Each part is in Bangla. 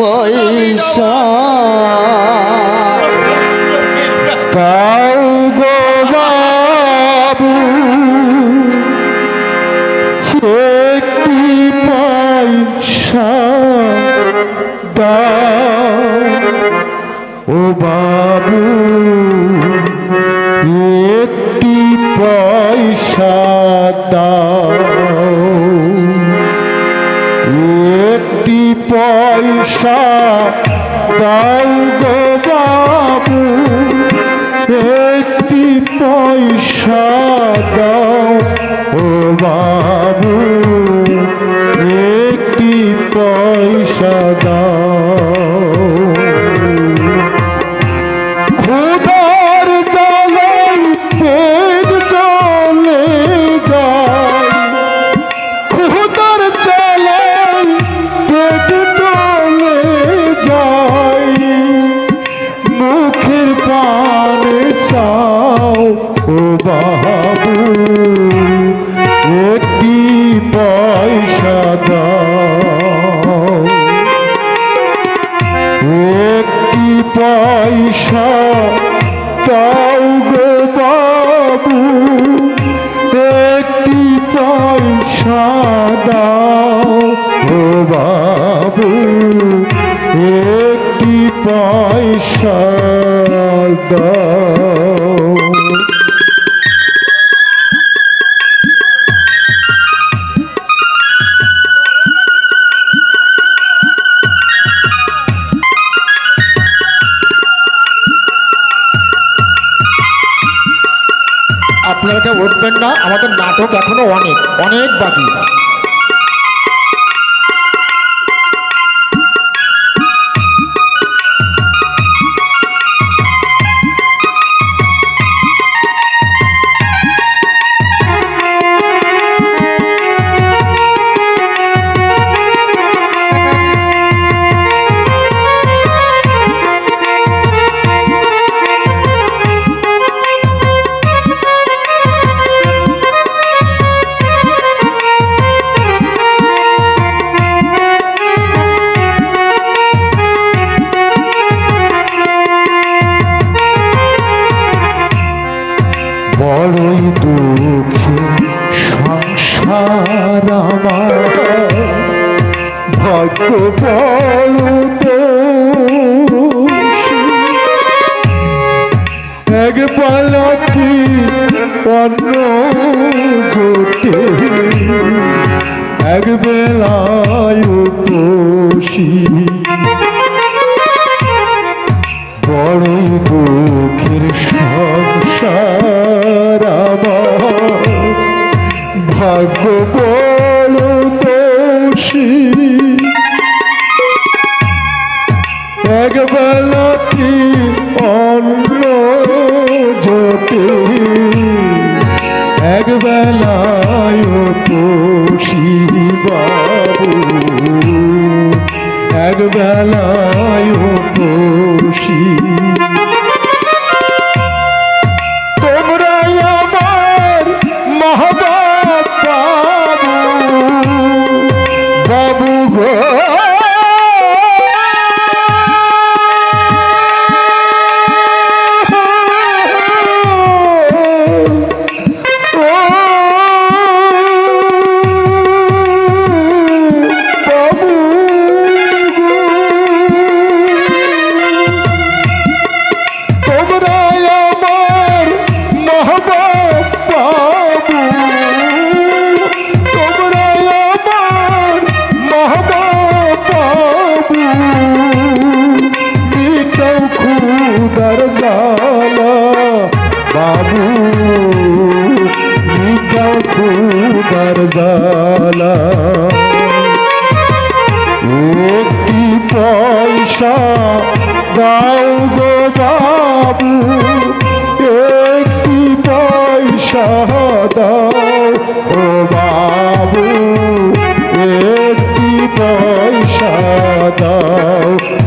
পয়সা। দাও গো বাবু একটি পয়সা দাও ও বাবু একটি পয়সা দোষ পলুতে এক পালতি অন্য জোটে, এক বেলায় উপসি। বড় দুঃখের সংসার আমার। ভাগ্য বড় দোষী এক বেলাতি অন্ন জ্যোতি এক বেলায় তুষি বাবু। এক বেলা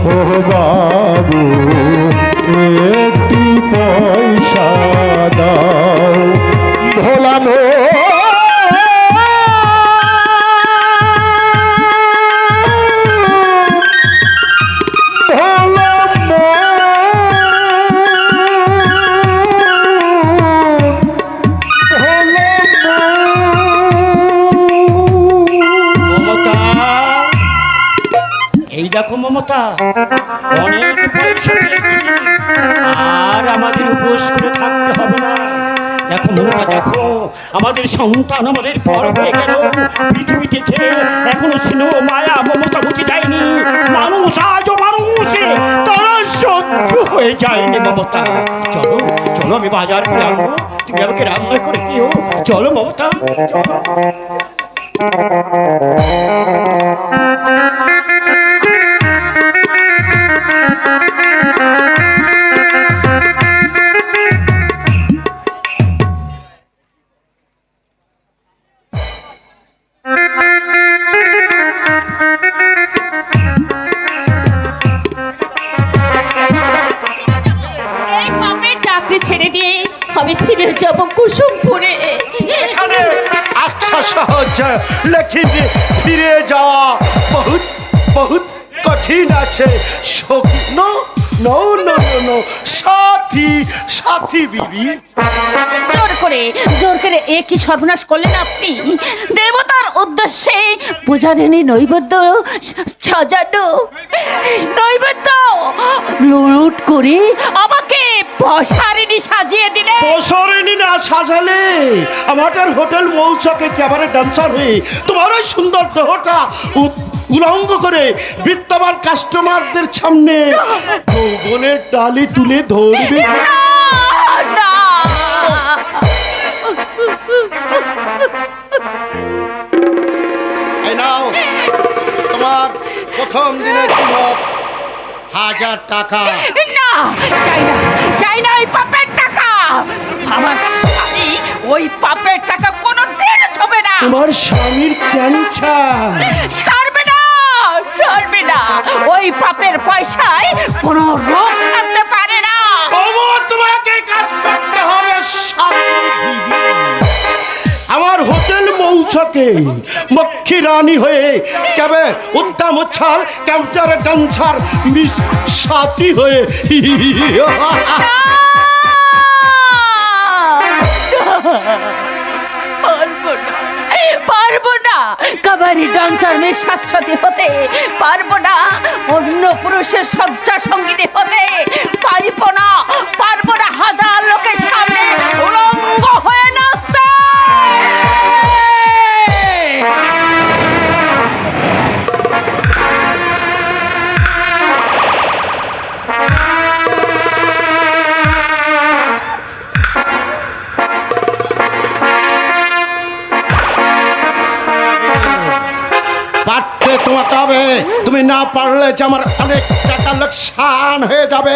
ও বা আমাদের সন্তান আমাদের পর হয়ে গেল। পৃথিবীতে ছেড়ে এখনও ছিল মায়া, মমতা বুঝে যায়নি। মানুষ আজও মানুষে, তারা শত্রু হয়ে যায়নি মমতা। চলো চলো আমি বাজার করে আনব। তুমি আমাকে রান্না করে দিও। চলো মমতা, চলো। জোর করে জোর করে এ কি সর্বনাশ করলেন আপনি? দেবতার উদ্দেশ্যে পূজারিনী নৈবেদ্য সাজানো। নৈবেদ্য লুট করে আমাকে পশারিনী সাজিয়ে দিলে। বসরেনি না সাজালে? আমাদের হোটেল মৌচাকে ক্যাবারে ডান্সার হয়ে তোমার ওই সুন্দর দেহটা উলঙ্গ করে বিত্তবান কাস্টমারদের সামনে যৌবনের ডালি তুলে ধরবে? এই নাও তোমার প্রথম দিনের টিমত হাজার টাকা। না চাই না চাই না ওই পাপের টাকা। আমার স্বামী ওই পাপের টাকা কোনো দিন ছবে না। তোমার স্বামীর ক্যান্সার। ছাড়বে না ছাড়বে না। ওই পাপের পয়সায় কোনো রোগ সারতে পারে না। তোমাকে কাজ করতে হবে স্বামী। আমার হোটেল মৌচকে মক্ষী রানী হয়ে কেবে উত্তম উচ্ছাল ক্যাম্পচারে ডান্সার মিস সাথী হয়ে পারব না পারব না কাবারি ডান্সার মেয়ে শাশ্বতী হতে পারব না অন্য পুরুষের শয্যা সঙ্গীতে হতে পারব না পারব না হাজার লোকের সামনে উলঙ্গ হয়ে নাচতে না পারলে যে আমার অনেক টাকা লোকসান হয়ে যাবে।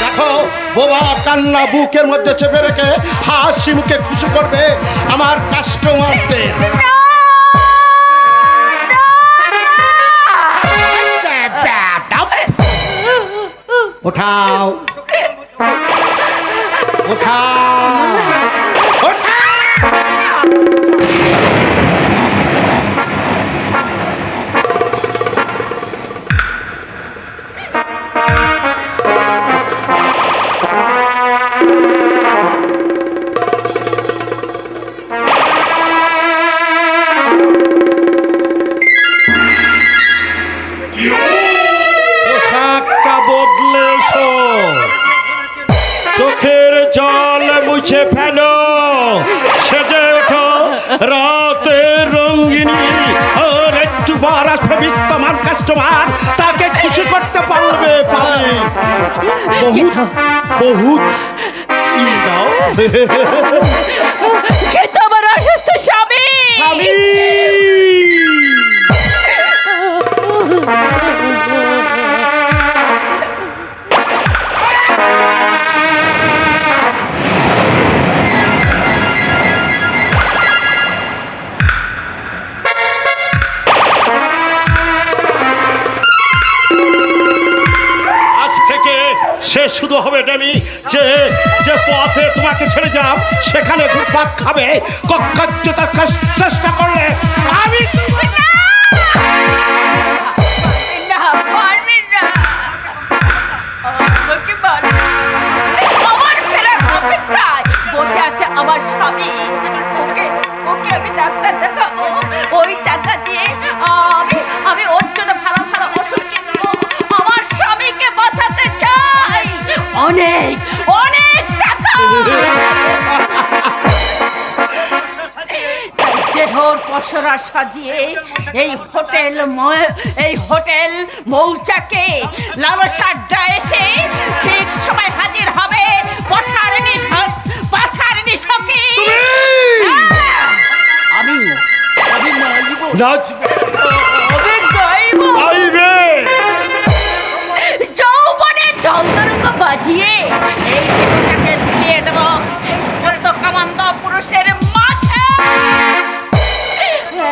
দেখো, বোবা কান্না বুকের মধ্যে চেপে রেখে হাসি মুখে খুশি করবে আমার কাস্টমারদের উঠাও। উঠাও। মুছে ফেলো। সেজে ওঠো রাতের রঙ্গিনী। আর একটু বার আসবে বিস্তমান কাস্টমার। তাকে খুশি করতে পারবে পারবে বহুত বহুত দাও কিন্তু আমার অসুস্থ স্বামী? স্বামী! শুধু হবে ডেমি যে যে পথে তোমাকে ছেড়ে যাব সেখানে ঘুরপাক খাবে। কক্ষাচ্যতা চেষ্টা করলে আমি আমার স্বামী ওকে ওকে আমি ডাক্তার দেখাবো ওই টাকা দিয়ে আমি অনেক অনেক দেহর সাজিয়ে এই হোটেল এই হোটেল মৌচাকে লালসাড্ডা এসে ঠিক সময় হাজির হবে পছার পাছার নিশকি। আমি নাচবে। এই দেহটাকে বিলিয়ে দেব। এই পুরুষের মাঝে।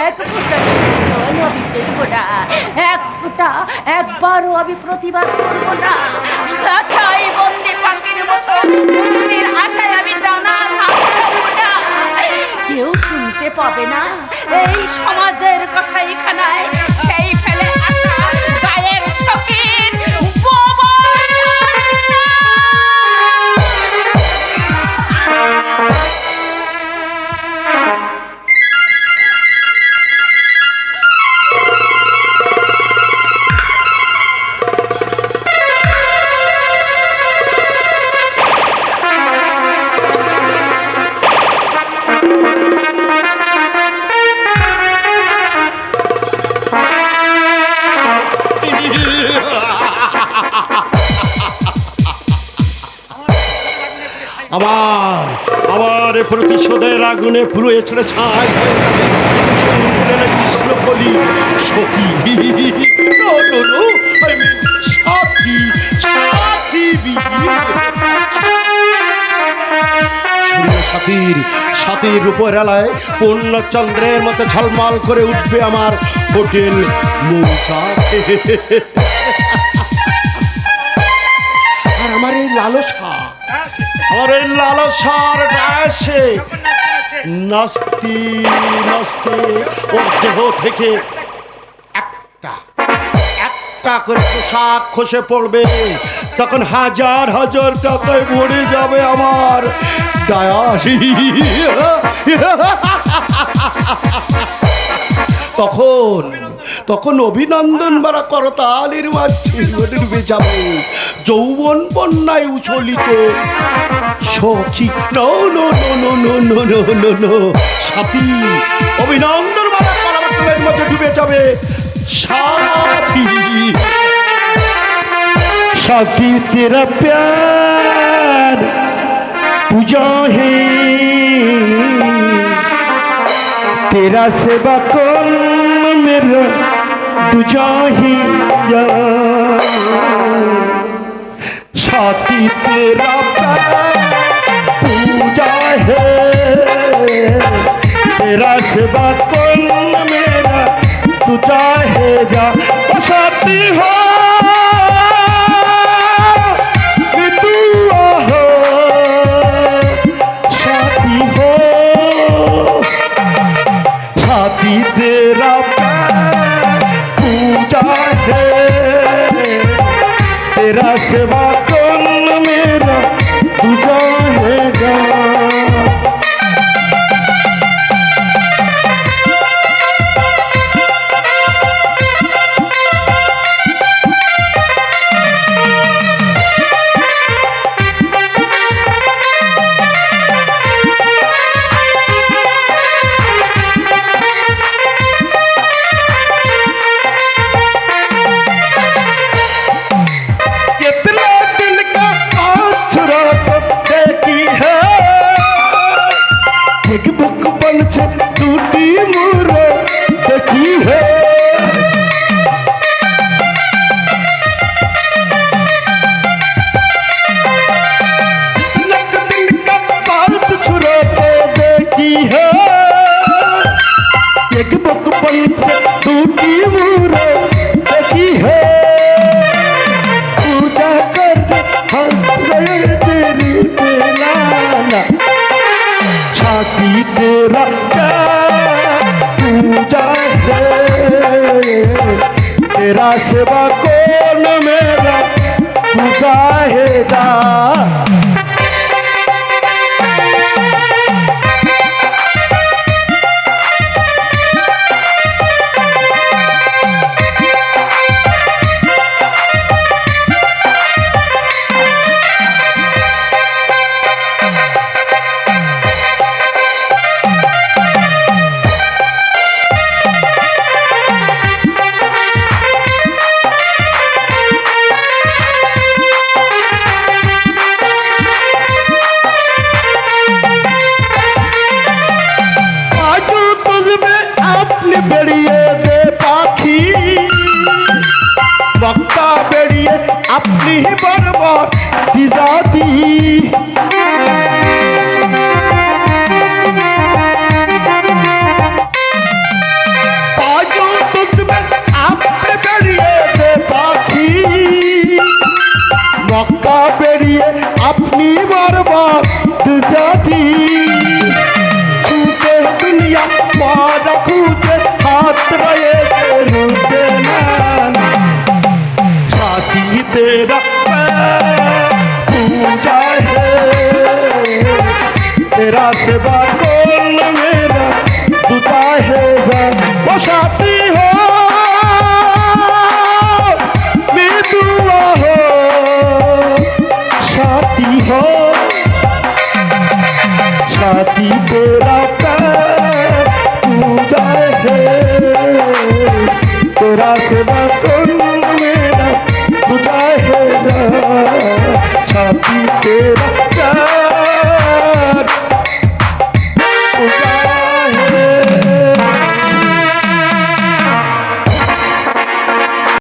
এক ফোঁটা চোখে জল আমি ফেলব না। এক ফোঁটা একবারও আমি প্রতিবাদ করব না। চাই বন্দি পাখির মতো মুক্তির আশায় আমি টানা না। কেউ শুনতে পাবে না। এই সমাজের কসাইখানায় আবার আবার প্রতিশোধের আগুনে পুরোয়ে ছেড়ে ছায় কৃষ্ণ বলি, সখী। সাথী সাথী সাথীর সাথীর উপর এলায় পূর্ণচন্দ্রের মতো ঝলমাল করে উঠবে আমার হোটেল মৌকা আর আমার এই লালস এই লালসার ডায়াসে নাস্তি নাস্তি, ওর দেহ থেকে একটা একটা করে পোশাক খসে পড়বে। তখন হাজার হাজার টাকায় ভরে যাবে আমার ডায়াস। তখন তখন অভিনন্দন বারা করতালির মাঝে ডুবে যাবে যৌবন বন্যায় উছলিত সখী no no no no no no no no no সাথী অভিনন্দন বারা করতালের মধ্যে ডুবে যাবে সাথী साथी तेरा प्यार पूजा है तेरा सेवा कौन मेरा दूजा ही साथी तेरा पूजा है तेरा सेवा कौन मेरा तुझा है जा साथी हो to chip साथी तेरा तू तेरा सेवा कौन मेरा तू चाहेगा আপনি तेरा